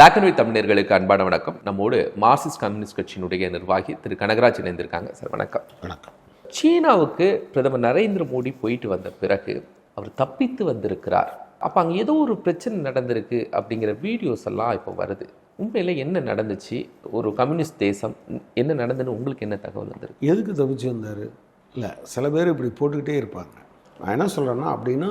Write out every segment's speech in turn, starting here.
Black and தமிழர்களுக்கு அன்பான வணக்கம். நம்மோடு மார்க்சிஸ்ட் கம்யூனிஸ்ட் கட்சியினுடைய நிர்வாகி திரு கனகராஜ் இணைந்திருக்காங்க. சார் வணக்கம். வணக்கம். சீனாவுக்கு பிரதமர் நரேந்திர மோடி போயிட்டு வந்த பிறகு அவர் தப்பித்து வந்திருக்கிறார். அப்போ அங்கே ஏதோ ஒரு பிரச்சனை நடந்திருக்கு அப்படிங்கிற வீடியோஸ் எல்லாம் இப்போ வருது. உண்மையில் என்ன நடந்துச்சு? ஒரு கம்யூனிஸ்ட் தேசம் என்ன நடந்துன்னு உங்களுக்கு என்ன தகவல் வந்திருக்கு? எதுக்கு தப்பிச்சு வந்தார்? இல்லை சில பேர் இப்படி போட்டுக்கிட்டே இருப்பாங்க. நான் என்ன சொல்கிறேன்னா அப்படின்னா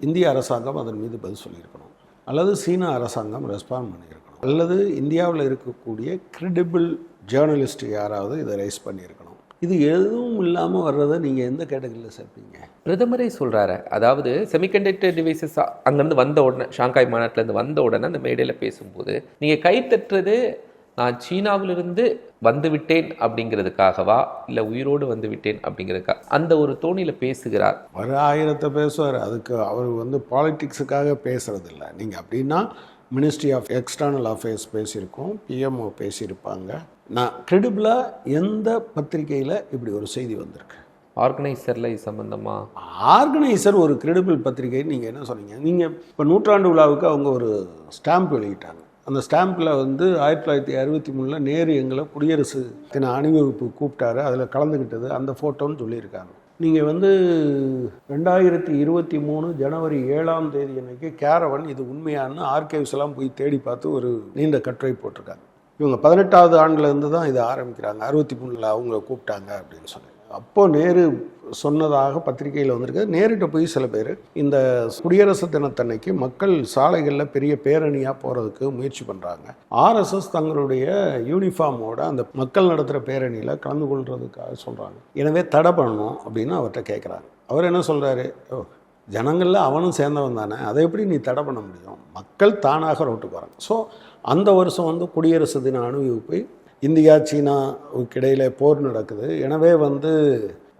இந்திய அரசாங்கம் அதன் மீது பதில் சொல்லியிருக்கணும். அல்லது சீன அரசாங்கம் ரெஸ்பாண்ட் பண்ணியிருக்கணும். அல்லது இந்தியாவில் இருக்கக்கூடிய கிரெடிபிள் ஜேர்னலிஸ்ட் யாராவது இதை ரைஸ் பண்ணியிருக்கணும். இது எதுவும் இல்லாமல் வர்றதை நீங்கள் எந்த கேட்டகரியில் சேர்ப்பீங்க? பிரதமரே சொல்கிறாரு அதாவது செமிகண்டக்டர் டிவைசஸ் அங்கேருந்து வந்த உடனே ஷாங்காய் மாநாட்டிலேருந்து வந்த உடனே அந்த மேடையில் பேசும்போது நீங்கள் கை தட்டுறது நான் சீனாவிலிருந்து வந்து விட்டேன் அப்படிங்கிறதுக்காகவா? இல்லை உயிரோடு வந்து விட்டேன் அப்படிங்கிறதுக்கா? அந்த ஒரு தோணியில் பேசுகிறார். வர ஆயிரத்தை பேசுவார். அதுக்கு அவர் வந்து பாலிட்டிக்ஸுக்காக பேசுகிறதில்ல நீங்கள் அப்படின்னா மினிஸ்ட்ரி ஆஃப் எக்ஸ்டர்னல் அஃபேர்ஸ் பேசியிருக்கோம். பிஎம்ஓ பேசியிருப்பாங்க. நான் கிரெடிபிளாக எந்த பத்திரிகையில் இப்படி ஒரு செய்தி வந்திருக்கு? ஆர்கனைசரில் இது சம்பந்தமாக ஆர்கனைசர் ஒரு கிரெடிபிள் பத்திரிகை நீங்கள் என்ன சொன்னீங்க? நீங்கள் இப்போ நூற்றாண்டு விழாவுக்கு அவங்க ஒரு ஸ்டாம்ப் வெளியிட்டாங்க. அந்த ஸ்டாம்பில் வந்து ஆயிரத்தி தொள்ளாயிரத்தி அறுபத்தி மூணில் நேரு எங்களை குடியரசு தின அணிவகுப்பு கூப்பிட்டாரு. அதில் கலந்துக்கிட்டது அந்த ஃபோட்டோன்னு சொல்லியிருக்காங்க. நீங்கள் வந்து ரெண்டாயிரத்தி இருபத்தி மூணு ஜனவரி ஏழாம் தேதி அன்னைக்கு கேரவன் இது உண்மையானு ஆர்கைவ்ஸ் எல்லாம் போய் தேடி பார்த்து ஒரு நீண்ட கட்டுரை போட்டிருக்காங்க. இவங்க பதினெட்டாவது ஆண்டுலேருந்து தான் இதை ஆரம்பிக்கிறாங்க. அறுபத்தி மூணில் அவங்கள கூப்பிட்டாங்க அப்படின்னு சொல்லி. அப்போ நேரு சொன்னதாக பத்திரிகையில் வந்திருக்கு நேரிட்ட போய் சில பேர் இந்த குடியரசு தினத்தன்னைக்கு மக்கள் சாலைகளில் பெரிய பேரணியாக போகிறதுக்கு முயற்சி பண்ணுறாங்க ஆர்எஸ்எஸ் தங்களுடைய யூனிஃபார்மோட அந்த மக்கள் நடத்துகிற பேரணியில் கலந்து கொள்றதுக்காக சொல்கிறாங்க எனவே தடை பண்ணணும் அப்படின்னு அவர்கிட்ட கேட்குறாங்க அவர் என்ன சொல்கிறாரு ஓ ஜனங்களில் அவனும் சேர்ந்தவன் தானே அதை எப்படி நீ தடை பண்ண முடியும்? மக்கள் தானாக ரோட்டுக்கு வராங்க. ஸோ அந்த வருஷம் வந்து குடியரசு தின அணிவகுப்பை இந்தியா சீனாவுக்கு இடையில போர் நடக்குது. எனவே வந்து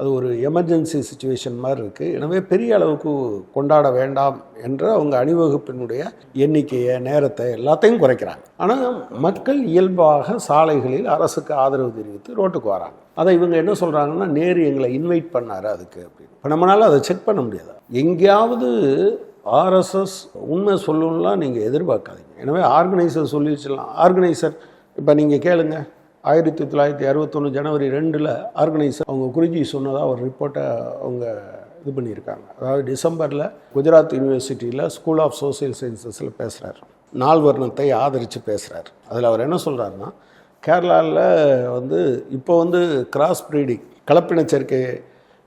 அது ஒரு எமர்ஜென்சி சுச்சுவேஷன் மாதிரி இருக்குது எனவே பெரிய அளவுக்கு கொண்டாட வேண்டாம் என்ற அவங்க அணிவகுப்பினுடைய எண்ணிக்கையை நேரத்தை எல்லாத்தையும் குறைக்கிறாங்க. ஆனால் மக்கள் இயல்பாக சாலைகளில் அரசுக்கு ஆதரவு தெரிவித்து ரோட்டுக்கு வராங்க. அதை இவங்க என்ன சொல்கிறாங்கன்னா நேரு எங்களை இன்வைட் பண்ணார் அதுக்கு அப்படின்னு. இப்போ நம்மளால் அதை செக் பண்ண முடியாது? எங்கேயாவது ஆர்எஸ்எஸ் உண்மை சொல்லணும்லாம் நீங்கள் எதிர்பார்க்காதீங்க. எனவே ஆர்கனைசர் சொல்லி வச்சிடலாம் ஆர்கனைசர் இப்போ நீங்கள் கேளுங்க. ஆயிரத்தி தொள்ளாயிரத்தி அறுபத்தொன்று ஜனவரி ரெண்டில் ஆர்கனைசர் அவங்க குருஜி சொன்னதாக ஒரு ரிப்போர்ட்டை அவங்க இது பண்ணியிருக்காங்க. அதாவது டிசம்பரில் குஜராத் யூனிவர்சிட்டியில் ஸ்கூல் ஆஃப் சோசியல் சயின்சஸில் பேசுகிறார் நால்வர்ணத்தை ஆதரித்து பேசுகிறார் அதில் அவர் என்ன சொல்கிறாருன்னா கேரளாவில் வந்து இப்போ வந்து கிராஸ் ப்ரீடிங் கலப்பின சேர்க்கை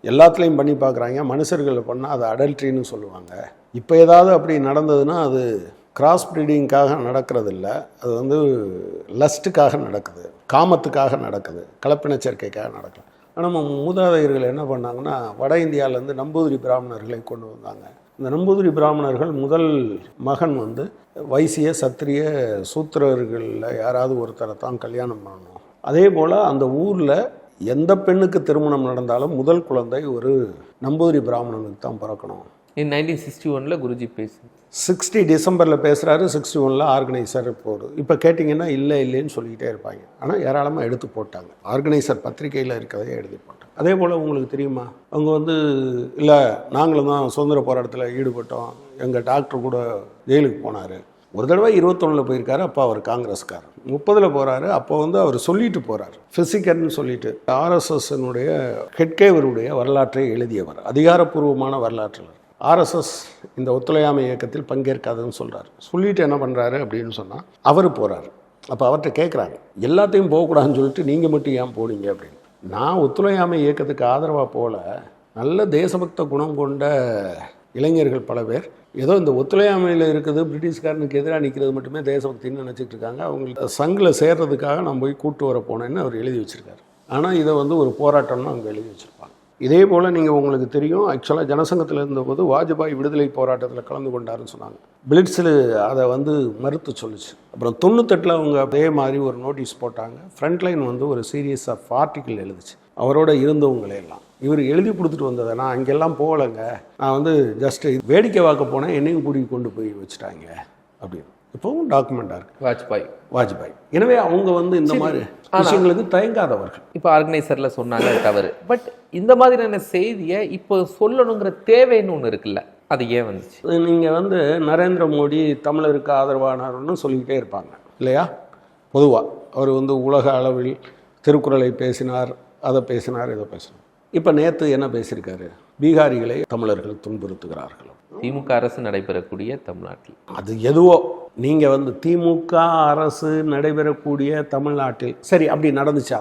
எல்லாத்துலேயும் பண்ணி பார்க்குறாங்க. மனுஷர்கள் பண்ணால் அது அடல்ட்ரின்னு சொல்லுவாங்க. இப்போ ஏதாவது அப்படி நடந்ததுன்னா அது கிராஸ் ப்ரீடிங்காக நடக்கிறதில்ல. அது வந்து லஸ்ட்டுக்காக நடக்குது. காமத்துக்காக நடக்குது. கலப்பின சேர்க்கைக்காக நடக்கல. ஆனால் நம்ம மூதாதையர்கள் என்ன பண்ணாங்கன்னா வட இந்தியாவிலேருந்து நம்பூதிரி பிராமணர்களை கொண்டு வந்தாங்க. இந்த நம்பூதிரி பிராமணர்கள் முதல் மகன் வந்து வைசிய சத்திரிய சூத்திரர்களில் யாராவது ஒருத்தரை தான் கல்யாணம் பண்ணணும். அதே போல் அந்த ஊரில் எந்த பெண்ணுக்கு திருமணம் நடந்தாலும் முதல் குழந்தை ஒரு நம்பூதிரி பிராமணனுக்கு தான் பிறக்கணும். நைன்டீன் சிக்ஸ்டி ஒனில் குருஜி பேசு சிக்ஸ்டி டிசம்பரில் பேசுகிறாரு சிக்ஸ்டி ஒனில் ஆர்கனைசர் போடு இப்போ கேட்டிங்கன்னா இல்லை இல்லைன்னு சொல்லிக்கிட்டே இருப்பாங்க. ஆனால் ஏராளமாக எடுத்து போட்டாங்க. ஆர்கனைசர் பத்திரிகையில் இருக்கிறதையே எழுதி போட்டாங்க. அதே போல் உங்களுக்கு தெரியுமா? அவங்க வந்து இல்லை நாங்களும் தான் சுதந்திர போராட்டத்தில் ஈடுபட்டோம். எங்கள் டாக்டர் கூட ஜெயிலுக்கு போனார். ஒரு தடவை இருபத்தொன்னில் போயிருக்காரு அப்போ அவர் காங்கிரஸ்காரர். முப்பதில் போகிறாரு அப்போ வந்து அவர் சொல்லிட்டு போகிறார் ஃபிசிக்கர்னு சொல்லிட்டு. ஆர்எஸ்எஸ்னுடைய ஹெட்கேவருடைய வரலாற்றை எழுதியவர். அதிகாரப்பூர்வமான வரலாற்றில். ஆர்எஸ்எஸ் இந்த ஒத்துழையாமை இயக்கத்தில் பங்கேற்காதுன்னு சொல்கிறார் சொல்லிட்டு என்ன பண்ணுறாரு அப்படின்னு சொன்னால் அவர் போகிறார் அப்போ அவர்கிட்ட கேட்குறாங்க எல்லாத்தையும் போகக்கூடாதுன்னு சொல்லிட்டு நீங்கள் மட்டும் ஏன் போனீங்க அப்படின்னு. நான் ஒத்துழையாமை இயக்கத்துக்கு ஆதரவாக போகல நல்ல தேசபக்த குணம் கொண்ட இளைஞர்கள் பல பேர் ஏதோ இந்த ஒத்துழையாமையில் இருக்குது பிரிட்டிஷ்காரனுக்கு எதிராக நிற்கிறது மட்டுமே தேசபக்தின்னு நினச்சிட்டு இருக்காங்க. அவங்களுக்கு சங்கில் சேர்றதுக்காக நான் போய் கூட்டு வர போனேன்னு அவர் எழுதி வச்சுருக்காரு. ஆனால் இதை வந்து ஒரு போராட்டம்னு அவங்க எழுதி வச்சுருக்காங்க. இதே போல் நீங்கள் உங்களுக்கு தெரியும் ஆக்சுவலாக ஜனசங்கத்தில் இருந்தபோது வாஜ்பாய் விடுதலை போராட்டத்தில் கலந்து கொண்டாருன்னு சொன்னாங்க. பிளிட்ஸில் அதை வந்து மறுத்து சொல்லுச்சு. அப்புறம் தொண்ணூத்தெட்டில் அவங்க அதே மாதிரி ஒரு நோட்டீஸ் போட்டாங்க. ஃப்ரண்ட்லைன் வந்து ஒரு சீரியஸ் ஆஃப் ஆர்டிக்கிள் எழுதுச்சு. அவரோட இருந்தவங்களே எல்லாம். இவர் எழுதி கொடுத்துட்டு வந்ததை நான் அங்கெல்லாம் போகலைங்க. நான் வந்து ஜஸ்ட் வேடிக்கை பார்க்க போனேன். என்னையும் கூட்டிகிட்டு கொண்டு போய் வச்சுட்டாங்க. அப்படின்னு. இப்போவும் டாக்குமெண்ட்டாக இருக்குது வாஜ்பாய். வாஜ்பாய். எனவே அவங்க வந்து இந்த மாதிரி விஷயங்களுக்கு தயங்காதவர்கள். இப்போ ஆர்கனைசரில் சொன்னாங்க தவறு. பட் இந்த மாதிரியான செய்தியை இப்போ சொல்லணுங்கிற தேவைன்னு ஒன்று இருக்குல்ல அது ஏன் வந்துச்சு? நீங்கள் வந்து நரேந்திர மோடி தமிழருக்கு ஆதரவானார்னு சொல்லிக்கிட்டே இருப்பாங்க இல்லையா? பொதுவாக அவர் வந்து உலக அளவில் திருக்குறளை பேசினார் அதை பேசினார் இதை பேசினார். இப்போ நேற்று என்ன பேசியிருக்காரு? பீகாரிகளை தமிழர்கள் துன்புறுத்துகிறார்கள். திமுக அரசு நடைபெறக்கூடிய தமிழ்நாட்டில். அது எதுவோ நீங்கள் வந்து திமுக அரசு நடைபெறக்கூடிய தமிழ்நாட்டில் சரி அப்படி நடந்துச்சா?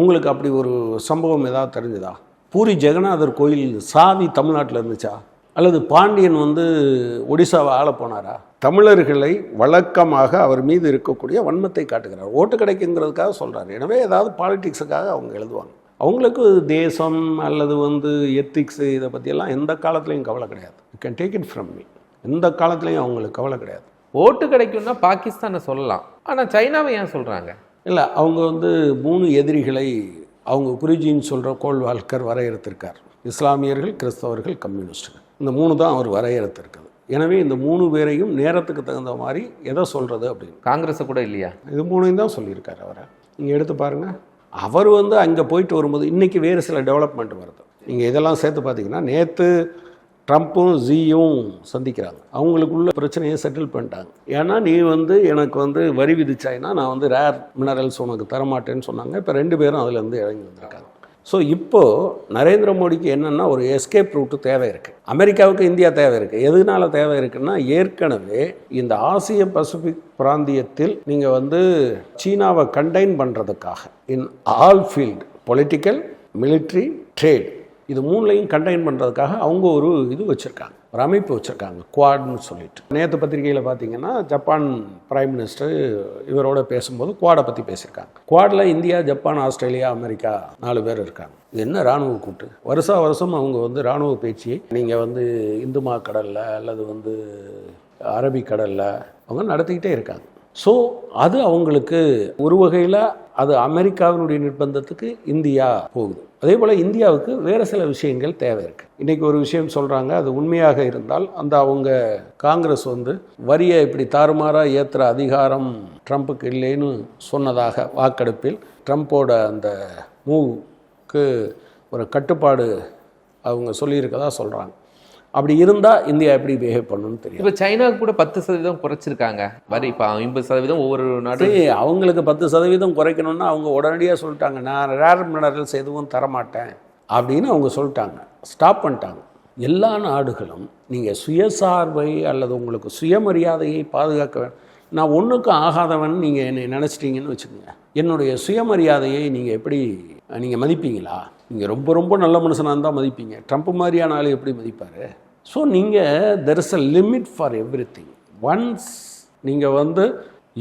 உங்களுக்கு அப்படி ஒரு சம்பவம் ஏதாவது தெரிஞ்சுதா? பூரி ஜெகநாதர் கோயில் சாவி தமிழ்நாட்டில் இருந்துச்சா? அல்லது பாண்டியன் வந்து ஒடிசாவை ஆள போனாரா? தமிழர்களை வழக்கமாக அவர் மீது இருக்கக்கூடிய வன்மத்தை காட்டுகிறார். ஓட்டு கிடைக்குங்கிறதுக்காக சொல்கிறார் எனவே ஏதாவது பாலிடிக்ஸுக்காக அவங்க எழுதுவாங்க. அவங்களுக்கு தேசம் அல்லது வந்து எத்திக்ஸு இதை பற்றியெல்லாம் எந்த காலத்துலேயும் கவலை கிடையாது. You can take it from me எந்த காலத்துலேயும் அவங்களுக்கு கவலை கிடையாது. ஓட்டு கிடைக்கும்னா பாகிஸ்தானை சொல்லலாம். ஆனா சைனாவை ஏன் சொல்றாங்க? இல்லை அவங்க வந்து மூணு எதிரிகளை அவங்க குருஜின்னு சொல்கிற கோல்வால்கர் வரையறுத்திருக்கார். இஸ்லாமியர்கள் கிறிஸ்தவர்கள் கம்யூனிஸ்டுகள். இந்த மூணு தான் அவர் வரையறுத்திருக்குது எனவே இந்த மூணு பேரையும் நேரத்துக்கு தகுந்த மாதிரி எதை சொல்கிறது அப்படின்னு. காங்கிரஸ் கூட இல்லையா? இது மூணையும் தான் சொல்லியிருக்காரு அவரை. நீங்கள் எடுத்து பாருங்கள் அவர் வந்து அங்கே போயிட்டு வரும்போது இன்றைக்கி வேறு சில டெவலப்மெண்ட் வருது. நீங்கள் இதெல்லாம் சேர்த்து பார்த்தீங்கன்னா நேற்று ட்ரம்ப்பும் ஜியும் சந்திக்கிறாங்க. அவங்களுக்குள்ள பிரச்சனையை செட்டில் பண்ணிட்டாங்க. ஏன்னா நீ வந்து எனக்கு வந்து வரி விதிச்சாய்னா நான் வந்து ரேர் மினரல்ஸ் உனக்கு தரமாட்டேன்னு சொன்னாங்க. இப்போ ரெண்டு பேரும் அதுலேருந்து இறங்கி வந்திருக்காங்க. ஸோ இப்போது நரேந்திர மோடிக்கு என்னென்னா ஒரு எஸ்கேப் ரூட்டு தேவை இருக்குது அமெரிக்காவுக்கு இந்தியா தேவை இருக்குது எதனால தேவை இருக்குன்னா ஏற்கனவே இந்த ஆசிய பசிபிக் பிராந்தியத்தில் நீங்கள் வந்து சீனாவை கண்டெய்ன் பண்ணுறதுக்காக in all field political military trade இது மூணுலையும் கண்டைன் பண்ணுறதுக்காக அவங்க ஒரு இது வச்சுருக்காங்க. ஒரு அமைப்பு வச்சுருக்காங்க குவாட்னு சொல்லிட்டு. நேற்று பத்திரிகையில் பார்த்தீங்கன்னா ஜப்பான் பிரைம் மினிஸ்டர் இவரோட பேசும்போது குவாடை பற்றி பேசியிருக்காங்க. குவாடில் இந்தியா ஜப்பான் ஆஸ்திரேலியா அமெரிக்கா நாலு பேர் இருக்காங்க. இது என்ன இராணுவ கூட்டு? வருஷா வருஷம் அவங்க வந்து இராணுவ பேச்சியை நீங்கள் வந்து இந்துமா கடலில் அல்லது வந்து அரபிக்கடலில் அவங்க நடத்திக்கிட்டே இருக்காங்க. ஸோ அது அவங்களுக்கு ஒரு வகையில் அது அமெரிக்காவினுடைய நிர்பந்தத்துக்கு இந்தியா போகுது. அதே போல் இந்தியாவுக்கு வேறு சில விஷயங்கள் தேவை இருக்குது இன்றைக்கி ஒரு விஷயம் சொல்கிறாங்க அது உண்மையாக இருந்தால் அந்த அவங்க காங்கிரஸ் வந்து வரியை இப்படி தாறுமாறாக ஏற்றுற அதிகாரம் ட்ரம்ப்புக்கு இல்லைன்னு சொன்னதாக வாக்கெடுப்பில் ட்ரம்ப்போட அந்த மூவுக்கு ஒரு கட்டுப்பாடு அவங்க சொல்லியிருக்கதா சொல்கிறாங்க அப்படி இருந்தால் இந்தியா எப்படி பிஹேவ் பண்ணணும்னு தெரியும் இப்ப சைனாவுக்கு கூட பத்து சதவீதம் குறைச்சிருக்காங்க. வரி இப்ப ஐம்பது சதவீதம் ஒவ்வொரு சரி அவங்களுக்கு பத்து சதவீதம் குறைக்கணும்னா அவங்க உடனடியாக சொல்லிட்டாங்க. நான் ரேர் மினரல்ஸ் எதுவும் தரமாட்டேன் அப்படின்னு அவங்க சொல்லிட்டாங்க. ஸ்டாப் பண்ணிட்டாங்க. எல்லா நாடுகளும் நீங்கள் சுயசார்பை அல்லது உங்களுக்கு சுயமரியாதையை பாதுகாக்க வேண்டும் நான் ஒன்றுக்கும் ஆகாதவன் நீங்கள் என்னை நினச்சிட்டீங்கன்னு வச்சுக்கோங்க. என்னுடைய சுயமரியாதையை நீங்கள் எப்படி நீங்கள் மதிப்பீங்களா? நீங்கள் ரொம்ப ரொம்ப நல்ல மனுஷனாக இருந்தால் மதிப்பீங்க. ட்ரம்ப் மாதிரியான ஆள் எப்படி மதிப்பார்? ஸோ நீங்கள் there is a limit for everything once நீங்கள் வந்து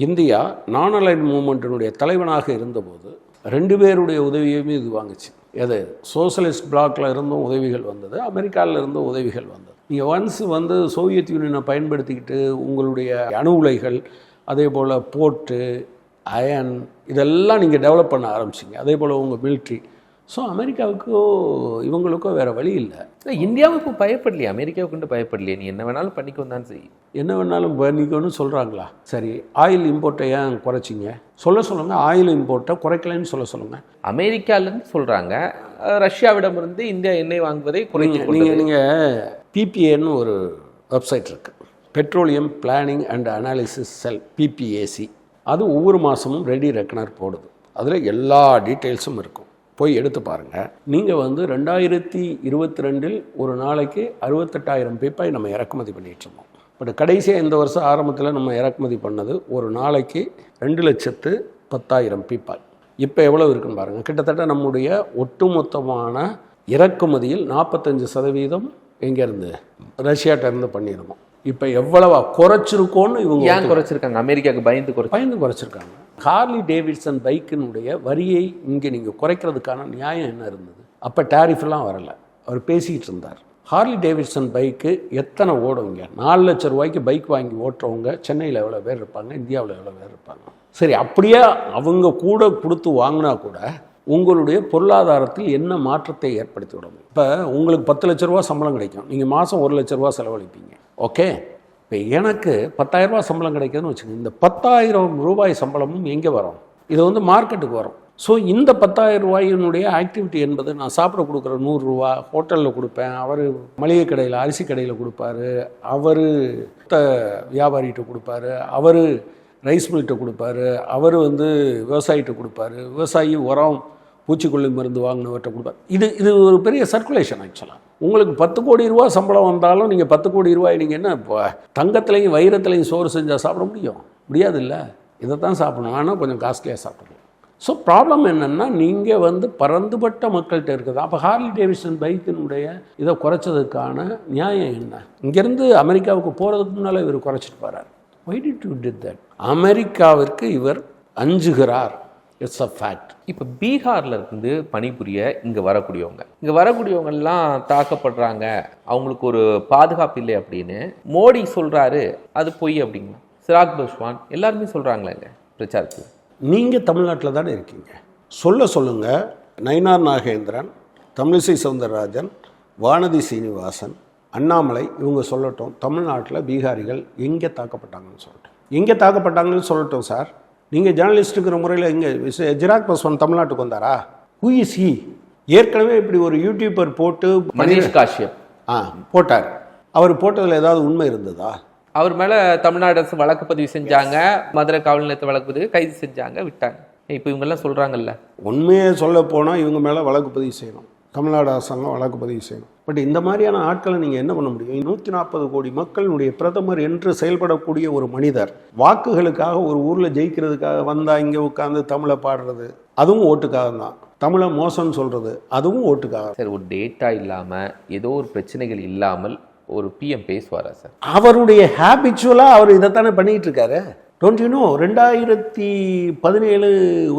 இந்தியா நான் அலைன் மூமெண்ட்டினுடைய தலைவனாக இருந்தபோது ரெண்டு பேருடைய உதவியுமே இது வாங்குச்சு. எது? சோசலிஸ்ட் பிளாக்ல இருந்தும் உதவிகள் வந்தது அமெரிக்காவில் இருந்தும் உதவிகள் வந்தது. நீங்கள் ஒன்ஸ் வந்து சோவியத் யூனியனை பயன்படுத்திக்கிட்டு உங்களுடைய அணு உலைகள் அதே போல் போர்ட்டு அயன் இதெல்லாம் நீங்கள் டெவலப் பண்ண ஆரம்பிச்சிங்க. அதே போல் உங்கள் மிலிட்ரி ஸோ அமெரிக்காவுக்கோ இவங்களுக்கோ வேறு வழி இல்லை. இல்ல, இந்தியாவுக்கு பயப்படலையே அமெரிக்காவுக்கு கொண்டு பயப்படலையே. நீ என்ன வேணாலும் பண்ணிக்கோ தான் செய்யும். என்ன வேணாலும் பண்ணிக்கணும்னு சொல்கிறாங்களா சரி ஆயில் இம்போர்ட்டை ஏன் குறைச்சிங்க? சொல்ல சொல்லுங்கள் ஆயில் இம்போர்ட்டை குறைக்கலைன்னு சொல்ல சொல்லுங்கள் அமெரிக்கால இருந்து சொல்றாங்க. அஹ், ரஷ்யாவிடமிருந்து இந்தியா எண்ணெய் வாங்குவதை குறைத்து நீங்கள் நீங்கள் பிபிஏன்னு ஒரு வெப்சைட் இருக்குது petroleum planning and analysis cell PPAC அது ஒவ்வொரு மாதமும் ரெடி ரெக்கனர் போடுது. அதில் எல்லா டீட்டெயில்ஸும் இருக்கும். போய் எடுத்து பாருங்கள் நீங்கள் வந்து ரெண்டாயிரத்தி இருபத்தி ரெண்டில் ஒரு நாளைக்கு அறுபத்தெட்டாயிரம் பீப்பாய் நம்ம இறக்குமதி பண்ணிகிட்டு இருந்தோம். பட் கடைசியாக இந்த வருஷம் ஆரம்பத்தில் நம்ம இறக்குமதி பண்ணது ஒரு நாளைக்கு ரெண்டு லட்சத்து பத்தாயிரம் பீப்பாய் இப்போ எவ்வளோ இருக்குன்னு பாருங்கள் கிட்டத்தட்ட நம்முடைய ஒட்டுமொத்தமான இறக்குமதியில் நாற்பத்தஞ்சு சதவீதம் எங்கேருந்து ரஷ்யாட்டேருந்து பண்ணியிருந்தோம். இப்போ எவ்வளவா குறைச்சிருக்கோன்னு இவங்க ஏன் குறைச்சிருக்காங்க? அமெரிக்காவுக்கு பயந்து குறைச்சு பயந்து குறைச்சிருக்காங்க. ஹார்லி டேவிட்சன் பைக்கினுடைய வரியை இங்கே நீங்கள் குறைக்கிறதுக்கான நியாயம் என்ன இருந்தது? அப்போ டேரிஃப்லாம் வரலை. அவர் பேசிக்கிட்டு இருந்தார். ஹார்லி டேவிட்சன் பைக்கு எத்தனை ஓடுவீங்க நாலு லட்ச ரூபாய்க்கு பைக் வாங்கி ஓட்டுறவங்க சென்னையில் எவ்வளோ பேர் இருப்பாங்க? இந்தியாவில் எவ்வளோ பேர் இருப்பாங்க? சரி அப்படியே அவங்க கூட கொடுத்து வாங்கினா கூட உங்களுடைய பொருளாதாரத்தில் என்ன மாற்றத்தை ஏற்படுத்தி விடும்? இப்போ உங்களுக்கு பத்து லட்ச ரூபா சம்பளம் கிடைக்கும். நீங்கள் மாதம் ஒரு லட்ச ரூபா செலவழிப்பீங்க. ஓகே. இப்போ எனக்கு பத்தாயிரரூபா சம்பளம் கிடைக்குதுன்னு வச்சுக்கோங்க. இந்த பத்தாயிரம் ரூபாய் சம்பளமும் எங்கே வரும்? இது வந்து மார்க்கெட்டுக்கு வரும். ஸோ இந்த பத்தாயிரம் ரூபாயினுடைய ஆக்டிவிட்டி என்பது நான் சாப்பிட கொடுக்குற நூறுரூவா ஹோட்டலில் கொடுப்பேன். அவர் மளிகை கடையில் அரிசி கடையில் கொடுப்பாரு. அவர் வியாபாரிகிட்ட கொடுப்பாரு. அவர் ரைஸ் மில்கிட்ட கொடுப்பாரு. அவர் வந்து விவசாயிகிட்ட கொடுப்பாரு. விவசாயி உரம் பூச்சிக்கொல்லி மருந்து வாங்கினவர்கிட்ட கொடுப்பாரு இது இது ஒரு பெரிய சர்க்குலேஷன் ஆக்சுவலாக உங்களுக்கு பத்து கோடி ரூபா சம்பளம் வந்தாலும் நீங்கள் பத்து கோடி ரூபாய் நீங்கள் என்ன இப்போ தங்கத்துலையும் வைரத்துலையும் சோறு செஞ்சால் சாப்பிட முடியும்? முடியாது இல்லை இதை தான் சாப்பிடணும். ஆனால் கொஞ்சம் காஸ்ட்லியாக சாப்பிடணும். ஸோ ப்ராப்ளம் என்னென்னா நீங்கள் வந்து பரந்துபட்ட மக்கள்கிட்ட இருக்குது. அப்போ ஹார்லி டேவிஷன் பைக்கினுடைய இதை குறைச்சதுக்கான நியாயம் என்ன? இங்கேருந்து அமெரிக்காவுக்கு போகிறதுக்கு முன்னால் இவர் குறைச்சிட்டு போகிறார் why did you did that அமெரிக்காவிற்கு இவர் அஞ்சுகிறார். இட்ஸ் அ ஃபேக்ட் இப்போ பீகார்ல இருந்து பணிபுரிய இங்க வரக்கூடியவங்க. இங்க வரக்கூடியவங்க எல்லாம் தாக்கப்படுறாங்க. அவங்களுக்கு ஒரு பாதுகாப்பு இல்லை அப்படின்னு. மோடி சொல்றாரு அது பொய் அப்படிங்களா சிராக் பஸ்வான் எல்லாருமே சொல்றாங்களேங்க பிரச்சாரத்தில். நீங்கள் தமிழ்நாட்டில் தானே இருக்கீங்க. சொல்ல சொல்லுங்கள் நயினார் நாகேந்திரன் தமிழிசை சவுந்தரராஜன் வானதி சீனிவாசன் அண்ணாமலை இவங்க சொல்லட்டும் தமிழ்நாட்டில் பீகாரிகள் எங்கே தாக்கப்பட்டாங்கன்னு சொல்லட்டும் எங்கே தாக்கப்பட்டாங்கன்னு சொல்லட்டும் சார்? நீங்கள் ஜேர்னலிஸ்ட்டுங்கிற முறையில் எங்கே ஜிராக் பஸ்வான் தமிழ்நாட்டுக்கு வந்தாரா? ஹூ இஸ் ஹி ஏற்கனவே இப்படி ஒரு யூடியூபர் போட்டு மனிஷ் காஷ்யப். ஆ போட்டார். அவர் போட்டதில் ஏதாவது உண்மை இருந்ததா? அவர் மேல தமிழ்நாடு அரசு வழக்கு பதிவு செஞ்சாங்க. மதுரை காவல் நிலையத்தை வழக்கு பதிவு கைது செஞ்சாங்க விட்டாங்க. இப்போ இவங்கெல்லாம் சொல்றாங்கல்ல. உண்மையை சொல்ல போனால் இவங்க மேலே வழக்கு பதிவு செய்யணும். தமிழ்நாடு அரசாங்கம் வழக்கு பதிவு செய்யணும். பட் இந்த மாதிரியான ஆட்களை நீங்கள் என்ன பண்ண முடியும்? நூற்றி நாற்பது கோடி மக்களுடைய பிரதமர் என்று செயல்படக்கூடிய ஒரு மனிதர் வாக்குகளுக்காக ஒரு ஊரில் ஜெயிக்கிறதுக்காக வந்தால் இங்கே உட்காந்து தமிழை பாடுறது அதுவும் ஓட்டுக்காக தான். தமிழை மோசம்னு சொல்கிறது அதுவும் ஓட்டுக்காக சார் ஒரு டேட்டா இல்லாம ஏதோ ஒரு பிரச்சனைகள் இல்லாமல் ஒரு பிஎம் பேசுவாரா சார்? அவருடைய ஹேபிச்சுவலாக அவர் இதைத்தானே பண்ணிட்டு இருக்காரு? டோன்ட் யூ நோ ரெண்டாயிரத்தி பதினேழு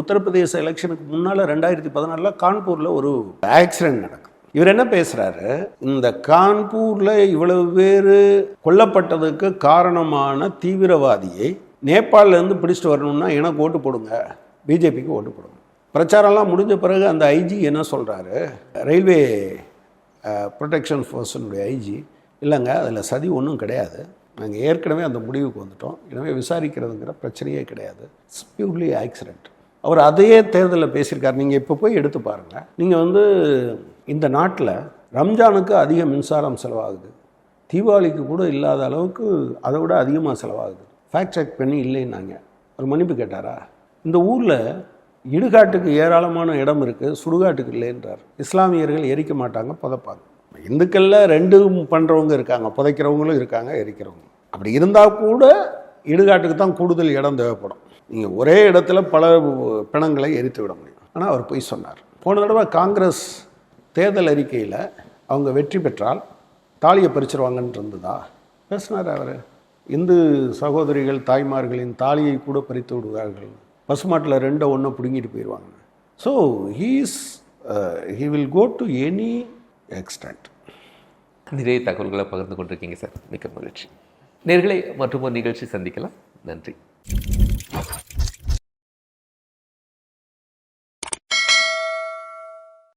உத்தரப்பிரதேச எலெக்ஷனுக்கு முன்னால் ரெண்டாயிரத்தி பதினாலில் கான்பூரில் ஒரு ஆக்சிடென்ட் நடக்கும் இவர் என்ன பேசுகிறாரு இந்த கான்பூரில் இவ்வளவு பேர் கொல்லப்பட்டதுக்கு காரணமான தீவிரவாதியை நேபாளிலேருந்து பிடிச்சிட்டு வரணும்னா எனக்கு ஓட்டு போடுங்க. பிஜேபிக்கு ஓட்டு போடுங்க. பிரச்சாரம்லாம் முடிஞ்ச பிறகு அந்த ஐஜி என்ன சொல்கிறாரு ரயில்வே ப்ரொடெக்ஷன் ஃபோர்ஸினுடைய ஐஜி இல்லைங்க அதில் சதி ஒன்றும் கிடையாது. நாங்கள் ஏற்கனவே அந்த முடிவுக்கு வந்துட்டோம். எனவே விசாரிக்கிறதுங்கிற பிரச்சனையே கிடையாது. இட்ஸ் பியூர்லி ஆக்சிடென்ட் அவர் அதையே தேர்தலில் பேசியிருக்காரு. நீங்கள் இப்போ போய் எடுத்து பாருங்கள் நீங்கள் வந்து இந்த நாட்டில் ரம்ஜானுக்கு அதிக மின்சாரம் செலவாகுது. தீபாவளிக்கு கூட இல்லாத அளவுக்கு அதை விட அதிகமாக செலவாகுது. ஃபேக்ட் செக் பண்ணி இல்லைன்னாங்க. ஒரு மன்னிப்பு கேட்டாரா? இந்த ஊரில் இடுகாட்டுக்கு ஏராளமான இடம் இருக்குது சுடுகாட்டுக்கு இல்லைன்றார். இஸ்லாமியர்கள் எரிக்க மாட்டாங்க புதைப்பாங்க. இந்துக்களில் ரெண்டும் பண்ணுறவங்க இருக்காங்க புதைக்கிறவங்களும் இருக்காங்க எரிக்கிறவங்க அப்படி இருந்தால் கூட இடுகாட்டுக்கு தான் கூடுதல் இடம் தேவைப்படும். நீங்கள் ஒரே இடத்துல பல பிணங்களை எரித்து விட முடியும். ஆனால் அவர் போய் சொன்னார். போன தடவை காங்கிரஸ் தேர்தல் அறிக்கையில் அவங்க வெற்றி பெற்றால் தாலியை பறிச்சிருவாங்கன்னு இருந்ததா? பேசினார் அவர். இந்து சகோதரிகள் தாய்மார்களின் தாலியை கூட பறித்து விடுவார்கள். பசுமாட்டில் ரெண்டை ஒன்று பிடுங்கிட்டு போயிடுவாங்க so he's he will uh, go to any extent நிறைய தகவல்களை பகிர்ந்து கொண்டிருக்கீங்க சார். மிக்க மகிழ்ச்சி. நேர்களை மற்றும் ஒரு நிகழ்ச்சி சந்திக்கலாம். நன்றி.